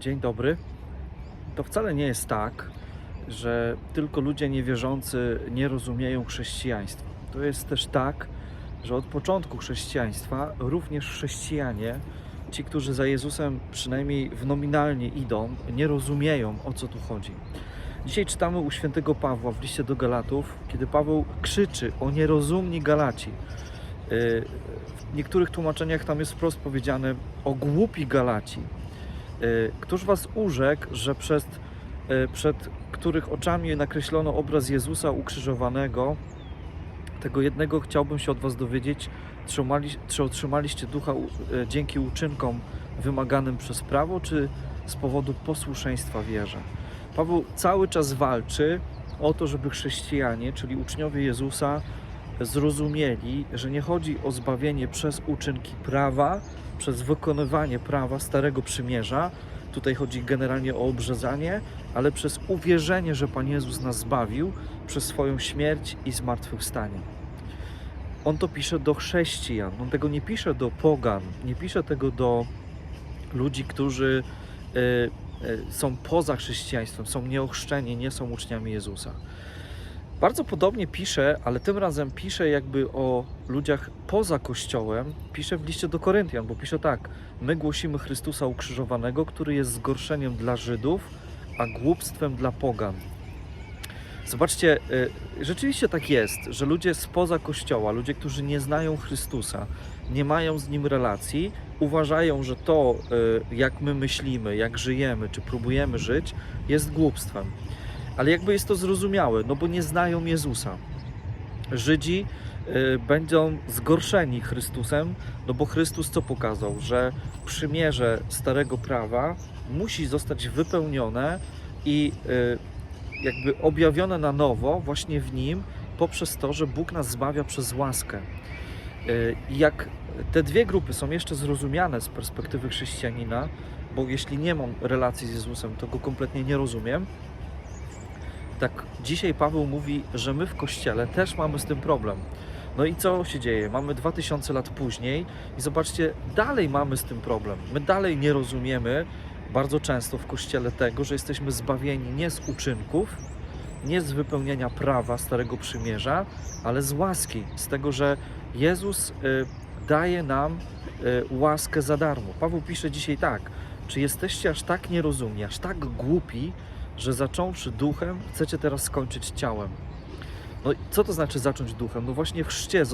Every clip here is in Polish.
Dzień dobry. To wcale nie jest tak, że tylko ludzie niewierzący nie rozumieją chrześcijaństwa. To jest też tak, że od początku chrześcijaństwa również chrześcijanie, ci, którzy za Jezusem przynajmniej w nominalnie idą, nie rozumieją o co tu chodzi. Dzisiaj czytamy u świętego Pawła w liście do Galatów, kiedy Paweł krzyczy o nierozumni Galaci. Yy, W niektórych tłumaczeniach tam jest wprost powiedziane o głupi Galaci. Y, Któż was urzekł, że przed, y, przed których oczami nakreślono obraz Jezusa ukrzyżowanego, tego jednego chciałbym się od was dowiedzieć, czy, czy otrzymaliście ducha y, dzięki uczynkom wymaganym przez prawo, czy z powodu posłuszeństwa wierze. Paweł cały czas walczy o to, żeby chrześcijanie, czyli uczniowie Jezusa, zrozumieli, że nie chodzi o zbawienie przez uczynki prawa, przez wykonywanie prawa Starego Przymierza. Tutaj chodzi generalnie o obrzezanie, ale przez uwierzenie, że Pan Jezus nas zbawił przez swoją śmierć i zmartwychwstanie. On to pisze do chrześcijan, on tego nie pisze do pogan, nie pisze tego do ludzi, którzy e, e, są poza chrześcijaństwem, są nieochrzczeni, nie są uczniami Jezusa. Bardzo podobnie pisze, ale tym razem pisze jakby o ludziach poza Kościołem. Pisze w liście do Koryntian, bo pisze tak: My głosimy Chrystusa ukrzyżowanego, który jest zgorszeniem dla Żydów, a głupstwem dla Pogan. Zobaczcie, y, rzeczywiście tak jest, że ludzie spoza Kościoła, ludzie, którzy nie znają Chrystusa, nie mają z nim relacji, uważają, że to, y, jak my myślimy, jak żyjemy, czy próbujemy żyć, jest głupstwem. Ale jakby jest to zrozumiałe, no bo nie znają Jezusa. Żydzi y, będą zgorszeni Chrystusem, no bo Chrystus co pokazał? Że przymierze Starego Prawa musi zostać wypełnione i y, jakby objawione na nowo właśnie w Nim poprzez to, że Bóg nas zbawia przez łaskę. Y, Jak te dwie grupy są jeszcze zrozumiane z perspektywy chrześcijanina, bo jeśli nie mam relacji z Jezusem, to go kompletnie nie rozumiem, tak dzisiaj Paweł mówi, że my w Kościele też mamy z tym problem. No i co się dzieje? Mamy 2000 lat później i zobaczcie, dalej mamy z tym problem. My dalej nie rozumiemy bardzo często w Kościele tego, że jesteśmy zbawieni nie z uczynków, nie z wypełnienia prawa Starego Przymierza, ale z łaski, z tego, że Jezus y, daje nam y, łaskę za darmo. Paweł pisze dzisiaj tak, czy jesteście aż tak nierozumni, aż tak głupi, że zacząwszy duchem, chcecie teraz skończyć ciałem. No co to znaczy zacząć duchem? No właśnie w chrzcie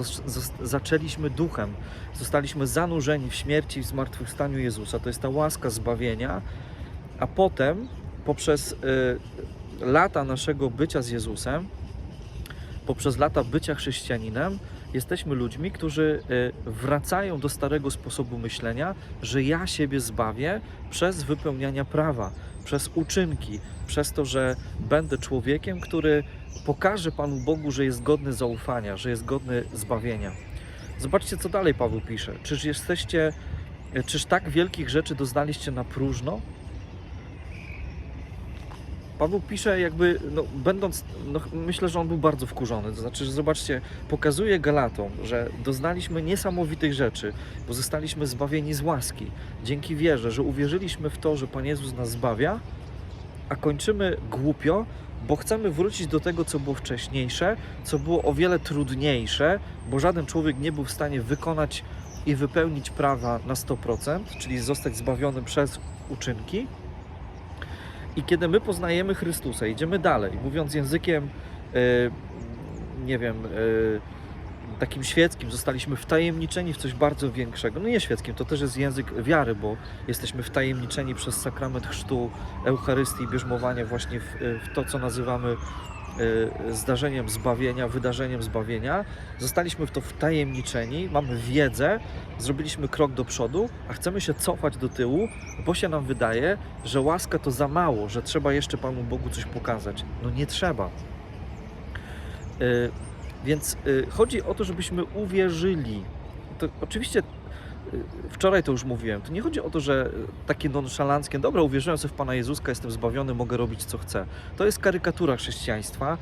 zaczęliśmy duchem. Zostaliśmy zanurzeni w śmierci i w zmartwychwstaniu Jezusa. To jest ta łaska zbawienia, a potem poprzez y, lata naszego bycia z Jezusem, poprzez lata bycia chrześcijaninem, jesteśmy ludźmi, którzy y, wracają do starego sposobu myślenia, że ja siebie zbawię przez wypełniania prawa, przez uczynki, przez to, że będę człowiekiem, który pokaże Panu Bogu, że jest godny zaufania, że jest godny zbawienia. Zobaczcie, co dalej Paweł pisze. Czyż jesteście, czyż tak wielkich rzeczy doznaliście na próżno? Paweł pisze jakby, no, będąc, no, myślę, że on był bardzo wkurzony. To znaczy, że zobaczcie, pokazuje Galatom, że doznaliśmy niesamowitych rzeczy, bo zostaliśmy zbawieni z łaski, dzięki wierze, że uwierzyliśmy w to, że Pan Jezus nas zbawia, a kończymy głupio, bo chcemy wrócić do tego, co było wcześniejsze, co było o wiele trudniejsze, bo żaden człowiek nie był w stanie wykonać i wypełnić prawa na 100%, czyli zostać zbawionym przez uczynki. I kiedy my poznajemy Chrystusa, idziemy dalej, mówiąc językiem, e, nie wiem, e, takim świeckim, zostaliśmy wtajemniczeni w coś bardzo większego. No nie świeckim, to też jest język wiary, bo jesteśmy wtajemniczeni przez sakrament chrztu, Eucharystii, bierzmowania właśnie w, w to, co nazywamy e, zdarzeniem zbawienia, wydarzeniem zbawienia. Zostaliśmy w to wtajemniczeni, mamy wiedzę, zrobiliśmy krok do przodu, a chcemy się cofać do tyłu, bo się nam wydaje, że łaska to za mało, że trzeba jeszcze Panu Bogu coś pokazać. No nie trzeba. Y, Więc y, chodzi o to, żebyśmy uwierzyli. To oczywiście y, wczoraj to już mówiłem, to nie chodzi o to, że takie nonszalanckie, dobra, uwierzyłem sobie w Pana Jezuska, jestem zbawiony, mogę robić co chcę. To jest karykatura chrześcijaństwa,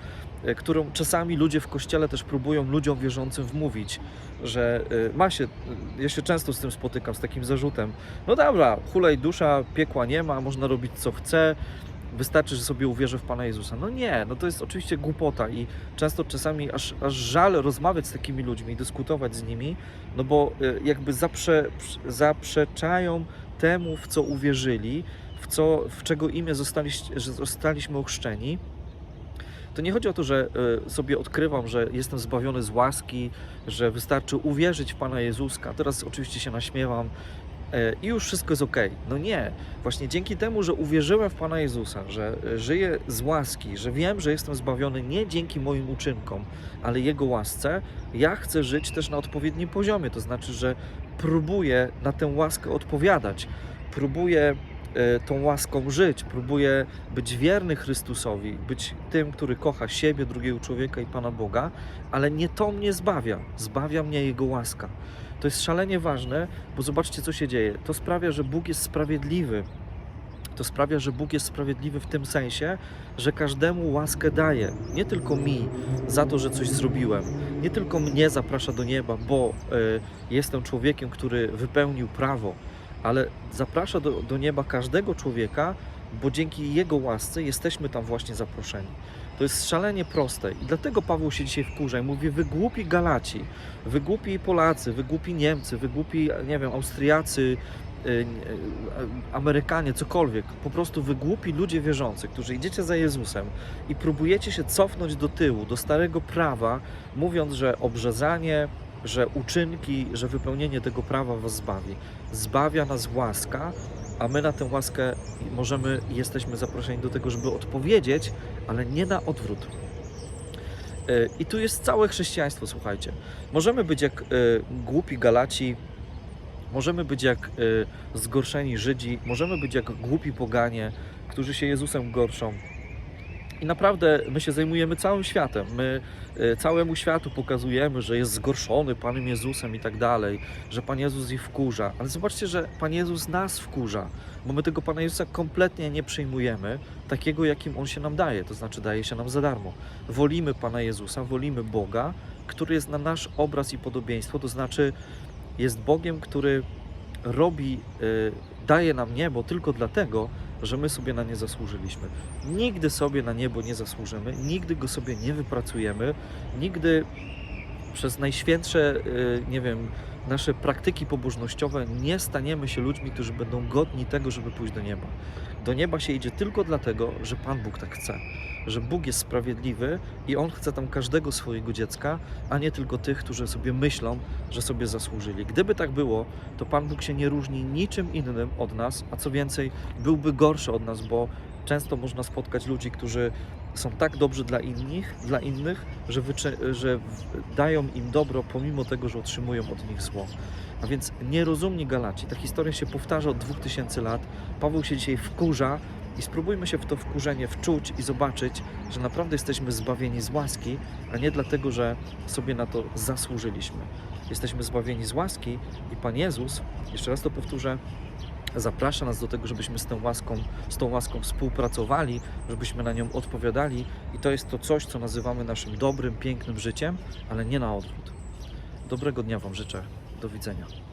y, którą czasami ludzie w kościele też próbują ludziom wierzącym wmówić, że y, ma się, y, ja się często z tym spotykam, z takim zarzutem, no dobra, hulej dusza, piekła nie ma, można robić co chce, wystarczy, że sobie uwierzę w Pana Jezusa. No nie, no to jest oczywiście głupota i często czasami aż, aż żal rozmawiać z takimi ludźmi, dyskutować z nimi, no bo y, jakby zaprze, zaprzeczają temu, w co uwierzyli, w, co, w czego imię zostali, zostaliśmy ochrzczeni. To nie chodzi o to, że y, sobie odkrywam, że jestem zbawiony z łaski, że wystarczy uwierzyć w Pana Jezuska. Teraz oczywiście się naśmiewam i już wszystko jest ok. No nie. Właśnie dzięki temu, że uwierzyłem w Pana Jezusa, że y, żyję z łaski, że wiem, że jestem zbawiony nie dzięki moim uczynkom, ale Jego łasce, ja chcę żyć też na odpowiednim poziomie. To znaczy, że próbuję na tę łaskę odpowiadać. Próbuję e, tą łaską żyć, próbuję być wierny Chrystusowi, być tym, który kocha siebie, drugiego człowieka i Pana Boga, ale nie to mnie zbawia, zbawia mnie Jego łaska. To jest szalenie ważne, bo zobaczcie, co się dzieje. To sprawia, że Bóg jest sprawiedliwy. To sprawia, że Bóg jest sprawiedliwy w tym sensie, że każdemu łaskę daje. Nie tylko mi za to, że coś zrobiłem, nie tylko mnie zaprasza do nieba, bo e, jestem człowiekiem, który wypełnił prawo, ale zaprasza do, do nieba każdego człowieka, bo dzięki Jego łasce jesteśmy tam właśnie zaproszeni. To jest szalenie proste i dlatego Paweł się dzisiaj wkurza i mówi, wy głupi Galaci, wy głupi Polacy, wy głupi Niemcy, wy głupi, nie wiem, Austriacy, y, y, Amerykanie, cokolwiek, po prostu wy głupi ludzie wierzący, którzy idziecie za Jezusem i próbujecie się cofnąć do tyłu, do starego prawa, mówiąc, że obrzezanie, że uczynki, że wypełnienie tego prawa was zbawi. Zbawia nas łaska, a my na tę łaskę możemy jesteśmy zaproszeni do tego, żeby odpowiedzieć, ale nie na odwrót. E, I tu jest całe chrześcijaństwo, słuchajcie. Możemy być jak e, głupi Galaci, możemy być jak e, zgorszeni Żydzi, możemy być jak głupi poganie, którzy się Jezusem gorszą. I naprawdę my się zajmujemy całym światem. My e, całemu światu pokazujemy, że jest zgorszony Panem Jezusem i tak dalej, że Pan Jezus ich wkurza. Ale zobaczcie, że Pan Jezus nas wkurza, bo my tego Pana Jezusa kompletnie nie przyjmujemy, takiego jakim On się nam daje, to znaczy daje się nam za darmo. Wolimy Pana Jezusa, wolimy Boga, który jest na nasz obraz i podobieństwo, to znaczy jest Bogiem, który robi, e, daje nam niebo tylko dlatego, że my sobie na nie zasłużyliśmy. Nigdy sobie na niebo nie zasłużymy, nigdy go sobie nie wypracujemy, nigdy przez najświętsze, y, nie wiem, nasze praktyki pobożnościowe nie staniemy się ludźmi, którzy będą godni tego, żeby pójść do nieba. Do nieba się idzie tylko dlatego, że Pan Bóg tak chce, że Bóg jest sprawiedliwy i On chce tam każdego swojego dziecka, a nie tylko tych, którzy sobie myślą, że sobie zasłużyli. Gdyby tak było, to Pan Bóg się nie różni niczym innym od nas, a co więcej, byłby gorszy od nas, bo często można spotkać ludzi, którzy są tak dobrzy dla innych, dla innych że, że dają im dobro, pomimo tego, że otrzymują od nich zło. A więc nierozumni Galaci. Ta historia się powtarza od 2000 lat. Paweł się dzisiaj wkurza i spróbujmy się w to wkurzenie wczuć i zobaczyć, że naprawdę jesteśmy zbawieni z łaski, a nie dlatego, że sobie na to zasłużyliśmy. Jesteśmy zbawieni z łaski i Pan Jezus, jeszcze raz to powtórzę, zaprasza nas do tego, żebyśmy z tą łaską, z tą łaską współpracowali, żebyśmy na nią odpowiadali i to jest to coś, co nazywamy naszym dobrym, pięknym życiem, ale nie na odwrót. Dobrego dnia Wam życzę. Do widzenia.